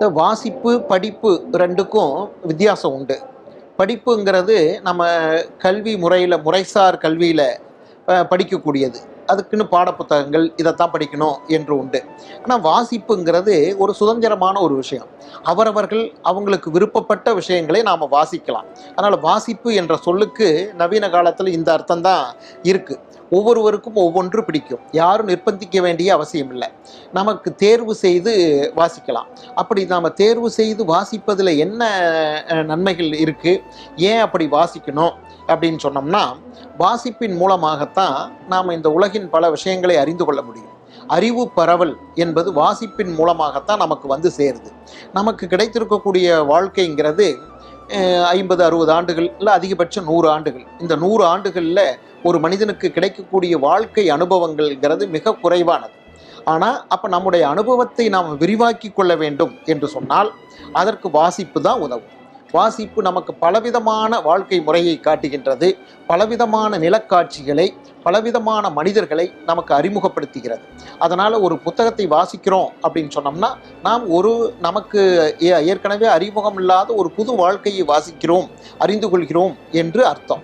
இந்த வாசிப்பு படிப்பு ரெண்டுக்கும் வித்தியாசம் உண்டு. படிப்புங்கிறது நம்ம கல்வி முறையில் முறைசார் கல்வியில் படிக்கக்கூடியது. அதுக்குன்னு பாடப்புத்தகங்கள் இதைத்தான் படிக்கணும் என்று உண்டு. ஆனால் வாசிப்புங்கிறது ஒரு சுதந்திரமான ஒரு விஷயம். அவரவர்கள் அவங்களுக்கு விருப்பப்பட்ட விஷயங்களை நாம் வாசிக்கலாம். அதனால் வாசிப்பு என்ற சொல்லுக்கு நவீன காலத்தில் இந்த அர்த்தம் தான் இருக்குது ஒவ்வொருவருக்கும் ஒவ்வொன்று பிடிக்கும். யாரும் நிர்பந்திக்க வேண்டிய அவசியம் இல்லை நமக்கு தேர்வு செய்து வாசிக்கலாம். அப்படி நாம் தேர்வு செய்து வாசிப்பதில் என்ன நன்மைகள் இருக்குது ஏன் அப்படி வாசிக்கணும்? அப்படின்னு சொன்னோம்னா வாசிப்பின் மூலமாகத்தான் நாம் இந்த உலகின் பல விஷயங்களை அறிந்து கொள்ள முடியும். அறிவு பரவல் என்பது வாசிப்பின் மூலமாகத்தான் நமக்கு வந்து சேருது. நமக்கு கிடைத்திருக்கக்கூடிய வாழ்க்கைங்கிறது ஐம்பது அறுபது ஆண்டுகள் இல்லை அதிகபட்சம் நூறு ஆண்டுகள். இந்த நூறு ஆண்டுகளில் ஒரு மனிதனுக்கு கிடைக்கக்கூடிய வாழ்க்கை அனுபவங்கள்ங்கிறது மிக குறைவானது. ஆனால் அப்போ நம்முடைய அனுபவத்தை நாம் விரிவாக்கி கொள்ள வேண்டும் என்று சொன்னால் அதற்கு வாசிப்பு தான் உதவும். வாசிப்பு நமக்கு பலவிதமான வாழ்க்கை முறையை காட்டுகின்றது பலவிதமான நிலக்காட்சிகளை பலவிதமான மனிதர்களை நமக்கு அறிமுகப்படுத்துகிறது. அதனால் ஒரு புத்தகத்தை வாசிக்கிறோம் அப்படின்னு சொன்னோம்னா நாம் ஒரு நமக்கு ஏ- ஏற்கனவே அறிமுகம் இல்லாத ஒரு புது வாழ்க்கையை வாசிக்கிறோம் அறிந்து கொள்கிறோம் என்று அர்த்தம்.